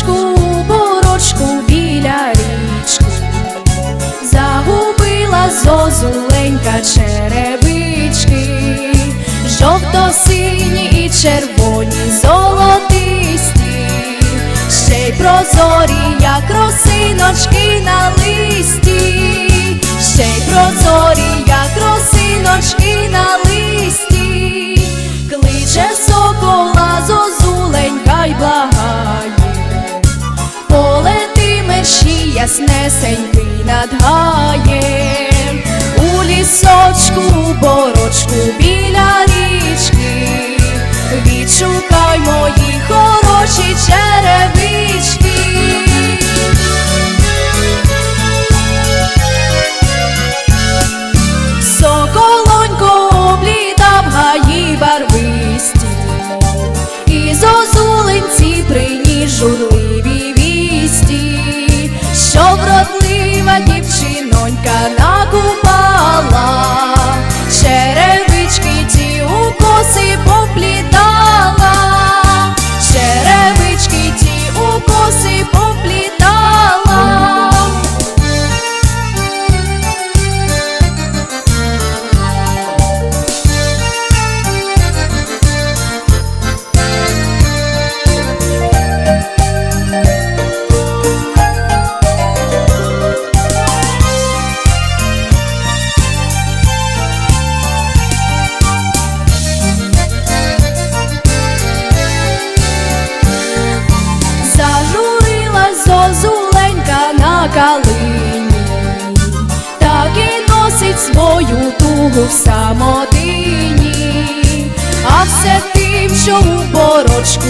сорочку, борочку біля річки, загубила зозуленька черевички, жовто сині і червоні золотисті, ще й прозорі, як росиночки на яснесенький над гаєм, у лісочку, борочку біля річки, відшукай мої хороші черевички. Соколонько облітав гаї барвисті, і зозулинці приніс журливі Canal. Свою тугу в самотині, а все тим, що у борочку